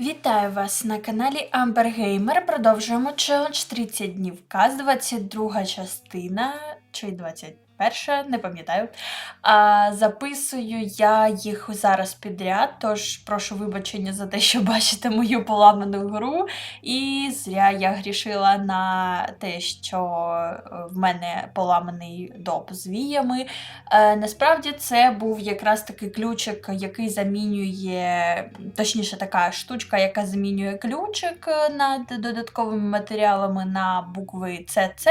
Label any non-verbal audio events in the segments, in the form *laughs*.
Вітаю вас на каналі Amber Gamer. Продовжуємо челендж 30 днів каз, 22 частина чи 21, не пам'ятаю. А, записую я їх зараз підряд, тож прошу вибачення за те, що *laughs* бачите мою поламану гру. І зря я грішила на те, що е, в мене поламаний доп з віями. Е, насправді це був якраз такий ключик, який замінює, точніше, така штучка, яка замінює ключик е, над додатковими матеріалами на букви ЦЦ.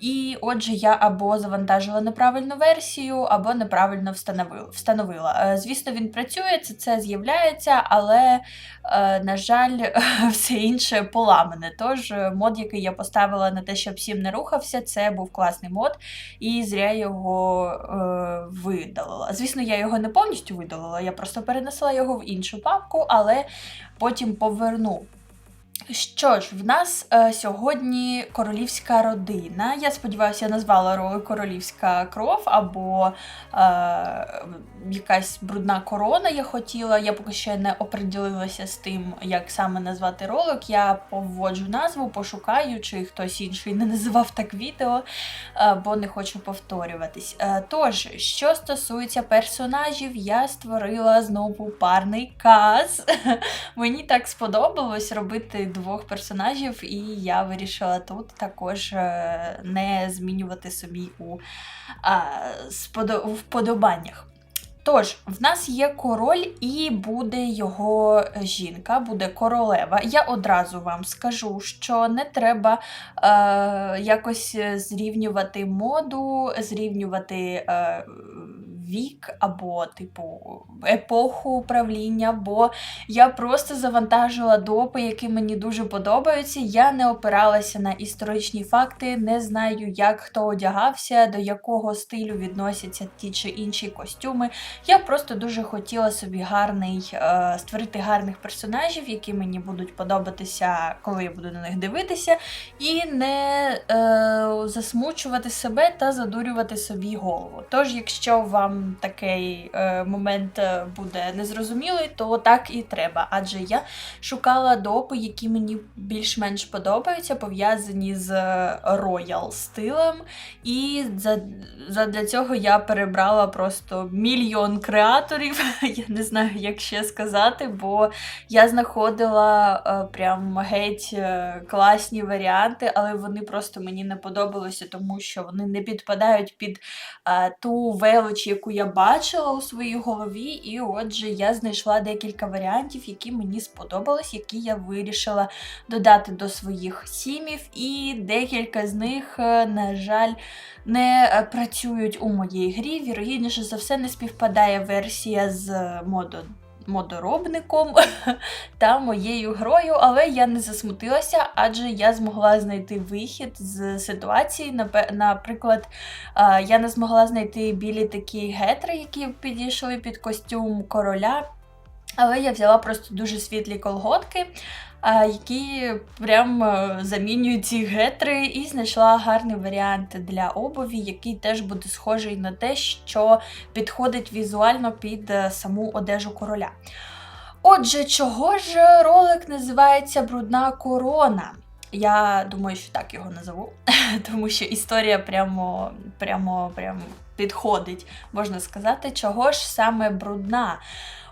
І отже, я або завантажила неправильну версію, або неправильно встановила. Е, Звісно, він працює, ЦЦ з'являється, але, е, на жаль, *laughs* все інше поламане. Тож е, мод, який я поставила на те, щоб сім не рухався, це був класний мод і зря його е, видалила. Звісно, я його не повністю видалила, я просто перенесла його в іншу папку, але потім поверну. Що ж, в нас е, сьогодні королівська родина. Я сподіваюся, я назвала ролик Королівська кров або е, якась брудна корона я хотіла. Я поки ще не оприділилася з тим, як саме назвати ролик. Я поводжу назву, пошукаю, чи хтось інший не називав так відео, е, бо не хочу повторюватись. Е, тож, що стосується персонажів, я створила знову парний каз. *laughs* Мені так сподобалось робити двох персонажів, і я вирішила тут також е, не змінювати собі у а, сподо- вподобаннях. Тож, в нас є король, і буде його жінка, буде королева. Я одразу вам скажу, що не треба е, якось зрівнювати моду, зрівнювати е, вік або, типу, епоху управління, бо я просто завантажила допи, які мені дуже подобаються. Я не опиралася на історичні факти, не знаю, як хто одягався, до якого стилю відносяться ті чи інші костюми. Я просто дуже хотіла собі гарний е, створити гарних персонажів, які мені будуть подобатися, коли я буду на них дивитися, і не е, засмучувати себе та задурювати собі голову. Тож, якщо вам такий е, момент е, буде незрозумілий, то так і треба. Адже я шукала допи, які мені більш-менш подобаються, пов'язані з роял стилем. І за, для цього я перебрала просто мільйон креаторів. *laughs* Я не знаю, як ще сказати, бо я знаходила е, прям геть е, класні варіанти, але вони просто мені не подобалися, тому що вони не підпадають під е, ту велич, яку я бачила у своїй голові. І отже, я знайшла декілька варіантів, які мені сподобались, які я вирішила додати до своїх сімів. І декілька з них, е, на жаль, не е, працюють у моїй грі. Вірогідніше за все, не співпадає версія з модо. Модоробником *laughs* та моєю грою, але я не засмутилася, адже я змогла знайти вихід з ситуації. Наприклад, я не змогла знайти білі такі гетри, які підійшли під костюм короля. Але я взяла просто дуже світлі колготки, які прям е, замінюють ці гетри, і знайшла гарний варіант для обуві, який теж буде схожий на те, що підходить візуально під е, саму одежу короля. Отже, чого ж ролик називається Брудна корона? Я думаю, що так його назову, *laughs* тому що історія прямо, прямо, прямо підходить, можна сказати, чого ж саме брудна.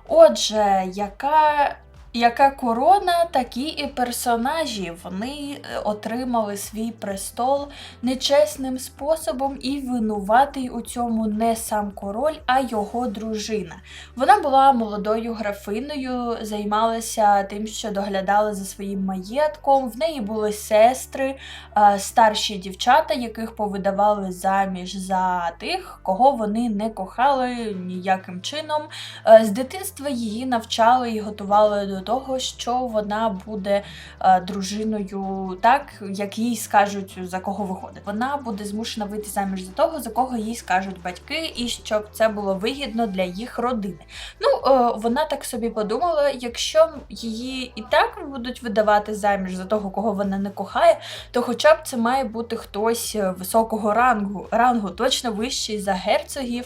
Отже, яка, яка корона, такі і персонажі. Вони е, отримали свій престол нечесним способом, і винуватий у цьому не сам король, а його дружина. Вона була молодою графиною, займалася тим, що доглядала за своїм маєтком. В неї були сестри, е, старші дівчата, яких повидавали заміж за тих, кого вони не кохали ніяким чином. Е, З дитинства її навчали і готували до того, що вона буде е, дружиною, так як їй скажуть, за кого виходить. Вона буде змушена вийти заміж за того, за кого їй скажуть батьки, і щоб це було вигідно для їх родини. Ну, е, вона так собі подумала, якщо її і так будуть видавати заміж за того, кого вона не кохає, то хоча б це має бути хтось е, високого рангу, рангу точно вищий за герцогів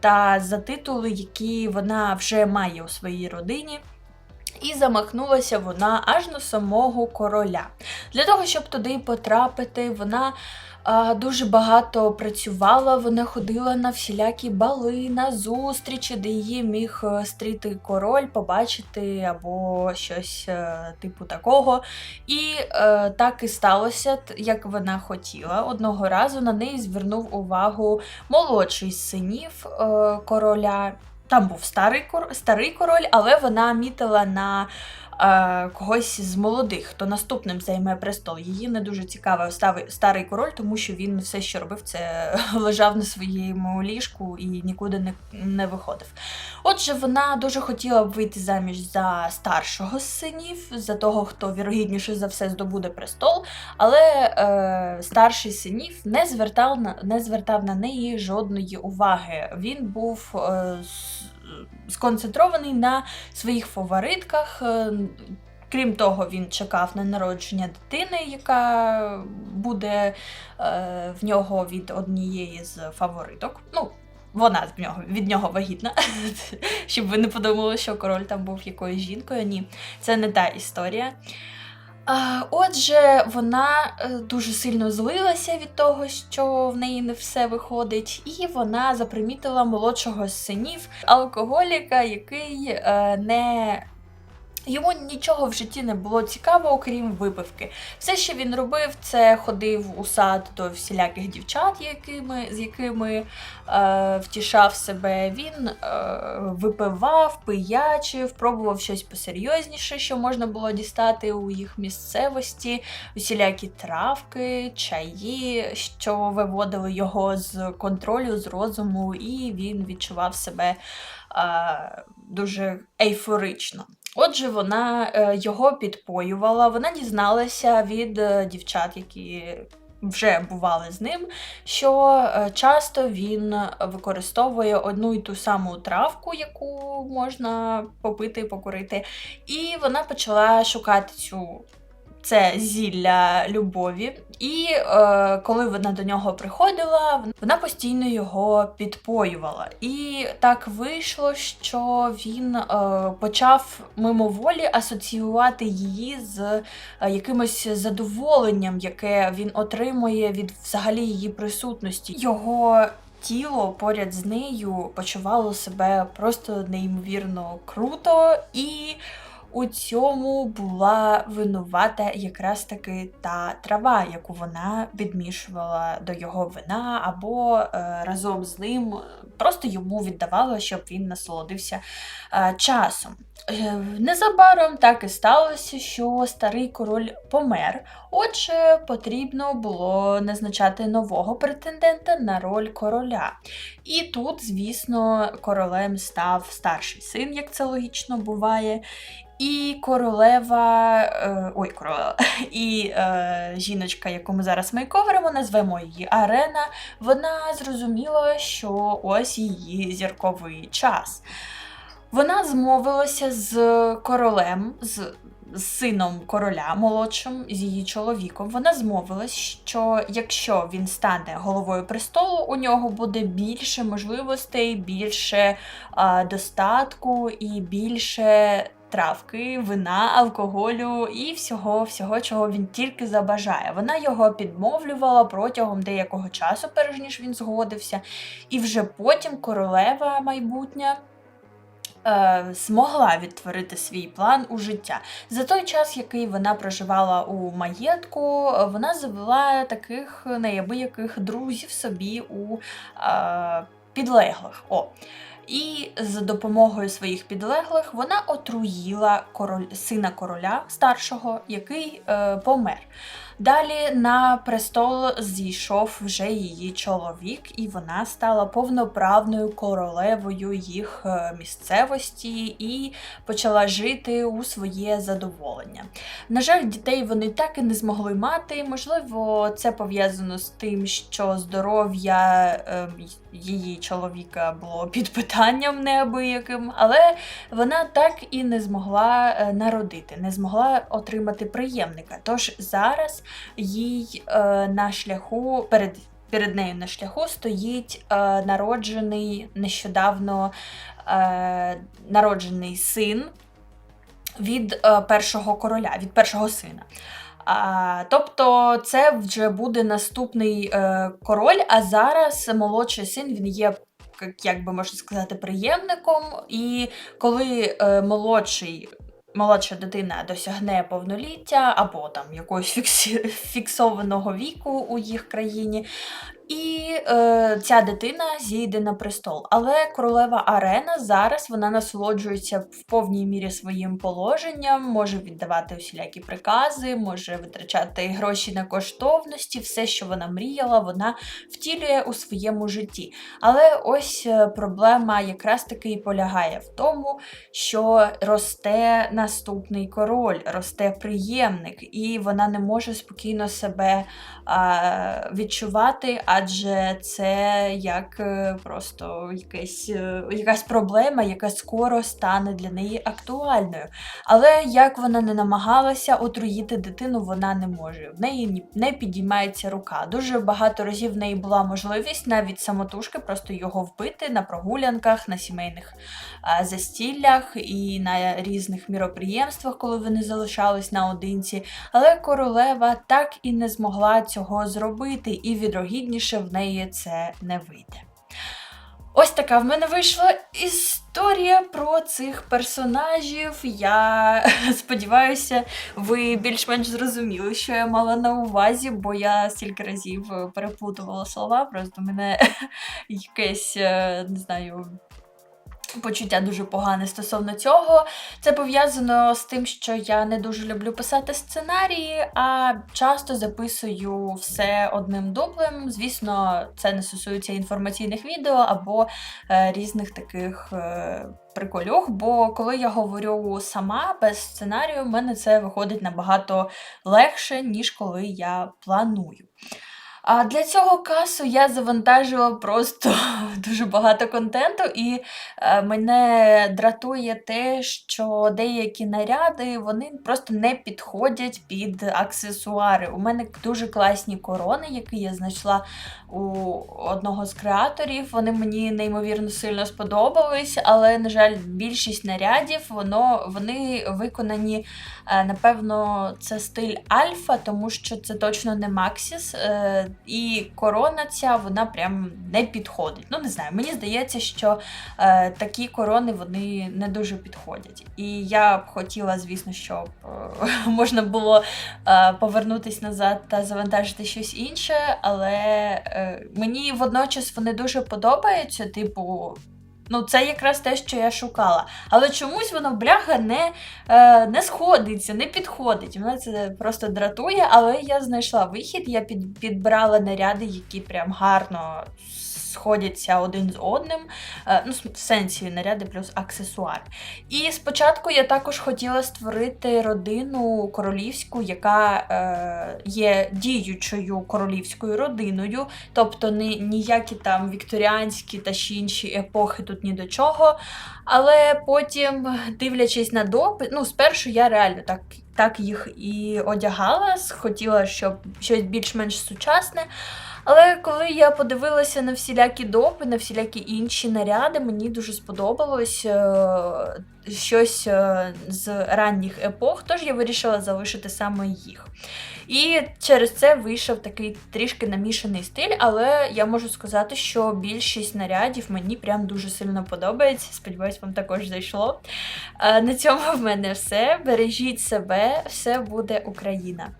та за титули, які вона вже має у своїй родині. І замахнулася вона аж на самого короля. Для того, щоб туди потрапити, вона а, дуже багато працювала, вона ходила на всілякі бали, на зустрічі, де її міг е, стріти король, побачити або щось е, типу такого. І е, так і сталося, як вона хотіла. Одного разу на неї звернув увагу молодший синів е, короля. Там був старий, король, старий король, але вона мітила на когось з молодих, хто наступним займе престол. Її не дуже цікавив старий, король, тому що він все, що робив, це *laughs* лежав на своєму ліжку і нікуди не, не виходив. Отже, вона дуже хотіла б вийти заміж за старшого з синів, за того, хто вірогідніше за все здобуде престол, але е, старший синів не звертав на не звертав на неї жодної уваги. Він був е, сконцентрований на своїх фаворитках. е, Крім того, він чекав на народження дитини, яка буде е, в нього від однієї з фавориток. Ну, вона з нього, від нього вагітна. *laughs* Щоб ви не подумали, що король там був якоюсь жінкою. Ні, це не та історія. Отже, вона е, дуже сильно злилася від того, що в неї не все виходить, і вона запримітила молодшого з синів алкоголіка, який е, не. Йому нічого в житті не було цікаво, окрім випивки. Все, що він робив, це ходив у сад до всіляких дівчат, якими, з якими е, втішав себе. Він е, випивав, пиячив, пробував щось посерйозніше, що можна було дістати у їх місцевості, усілякі травки, чаї, що виводили його з контролю, з розуму, і він відчував себе е, дуже ейфорично. Отже, вона е, його підпоювала, вона дізналася від е, дівчат, які вже бували з ним, що е, часто він використовує одну і ту саму травку, яку можна попити, покурити. І вона почала шукати цю. Це зілля любові, і е, коли вона до нього приходила, вона постійно його підпоювала. І так вийшло, що він е, почав мимоволі асоціювати її з е, якимось задоволенням, яке він отримує від взагалі її присутності. Його тіло поряд з нею почувало себе просто неймовірно круто і. У цьому була винувата якраз таки та трава, яку вона відмішувала до його вина, або е, разом з ним е, просто йому віддавала, щоб він насолодився е, часом. Е, незабаром так і сталося, що старий король помер. Отже, потрібно було назначати нового претендента на роль короля. І тут, звісно, королем став старший син, як це логічно буває. І королева, е, ой, королева, і е, жіночка, яку ми зараз мейковеримо, назвемо її Арена, вона зрозуміла, що ось її зірковий час. Вона змовилася з королем, з, сином короля молодшим, з її чоловіком. Вона змовилась, що якщо він стане головою престолу, у нього буде більше можливостей, більше а, достатку і більше травки, вина, алкоголю і всього, всього, чого він тільки забажає. Вона його підмовлювала протягом деякого часу, перш ніж він згодився, і вже потім королева майбутня. е, Змогла відтворити свій план у життя. За той час, який вона проживала у маєтку, вона завела таких неабияких друзів собі у е, підлеглих. О. І за допомогою своїх підлеглих вона отруїла король, сина короля старшого, який е, помер. Далі на престол зійшов вже її чоловік, і вона стала повноправною королевою їх е, місцевості і почала жити у своє задоволення. На жаль, дітей вони так і не змогли мати. Можливо, це пов'язано з тим, що здоров'я е, її чоловіка було під питанням неабияким, але вона так і не змогла е, народити, не змогла отримати приємника. Тож зараз їй е, на шляху перед. Перед нею на шляху стоїть е, народжений нещодавно е, народжений син від е, першого короля, від першого сина. А, тобто це вже буде наступний е, король, а зараз молодший син він є, як- би можна сказати, приємником. І коли е, молодший. Молодша дитина досягне повноліття або там якогось *laughs* фіксованого віку у їх країні, і е, ця дитина зійде на престол. Але королева Арена зараз вона насолоджується в повній мірі своїм положенням, може віддавати усілякі прикази, може витрачати гроші на коштовності, все, що вона мріяла, вона втілює у своєму житті. Але ось е, проблема якраз таки і полягає в тому, що росте наступний король, росте приємник, і вона не може спокійно себе а, відчувати, адже це як е, просто якесь, е, якась проблема, яка скоро стане для неї актуальною. Але як вона не намагалася отруїти дитину, вона не може. В неї не підіймається рука. Дуже багато разів в неї була можливість навіть самотужки просто його вбити на прогулянках, на сімейних застіллях і на різних міроприємствах, коли вони залишались наодинці. Але королева так і не змогла цього зробити, і вірогідніше в неї це не вийде. Ось така в мене вийшла історія про цих персонажів. Я *laughs* сподіваюся, ви більш-менш зрозуміли, що я мала на увазі, бо я стільки разів переплутувала слова, просто мене *laughs* якесь, е, не знаю. Почуття дуже погане стосовно цього. Це пов'язано з тим, що я не дуже люблю писати сценарії, а часто записую все одним дублем. Звісно, це не стосується інформаційних відео або е, різних таких е, прикольох. Бо коли я говорю сама без сценарію, в мене це виходить набагато легше, ніж коли я планую. А для цього касу я завантажила просто *laughs* дуже багато контенту, і е, мене дратує те, що деякі наряди вони просто не підходять під аксесуари. У мене дуже класні корони, які я знайшла у одного з креаторів. Вони мені неймовірно сильно сподобались, але, на жаль, більшість нарядів воно, вони виконані, е, напевно, це стиль альфа, тому що це точно не Максіс. І корона ця вона прям не підходить. Ну, не знаю, мені здається, що е, такі корони вони не дуже підходять. І я б хотіла, звісно, щоб е, *laughs* можна було е, повернутися назад та завантажити щось інше, але е, мені водночас вони дуже подобаються, типу. Ну, це якраз те, що я шукала. Але чомусь воно бляха не, е, не сходиться, не підходить. Мене це просто дратує, але я знайшла вихід, я під, підбирала наряди, які прям гарно сходяться один з одним. Е, ну, в сенсі наряди плюс аксесуар. І спочатку я також хотіла створити родину королівську, яка е, є діючою королівською родиною, тобто ніякі там вікторіанські та ще інші епохи тут ні до чого. Але потім, дивлячись на допит, ну, спершу я реально так. Так їх і одягала, хотіла, щоб щось більш-менш сучасне. Але коли я подивилася на всілякі допи, на всілякі інші наряди, мені дуже сподобалось е, щось е, з ранніх епох, тож я вирішила залишити саме їх. І через це вийшов такий трішки намішаний стиль, але я можу сказати, що більшість нарядів мені прям дуже сильно подобається. Сподіваюсь, вам також зайшло. Е, На цьому в мене все. Бережіть себе, все буде Україна.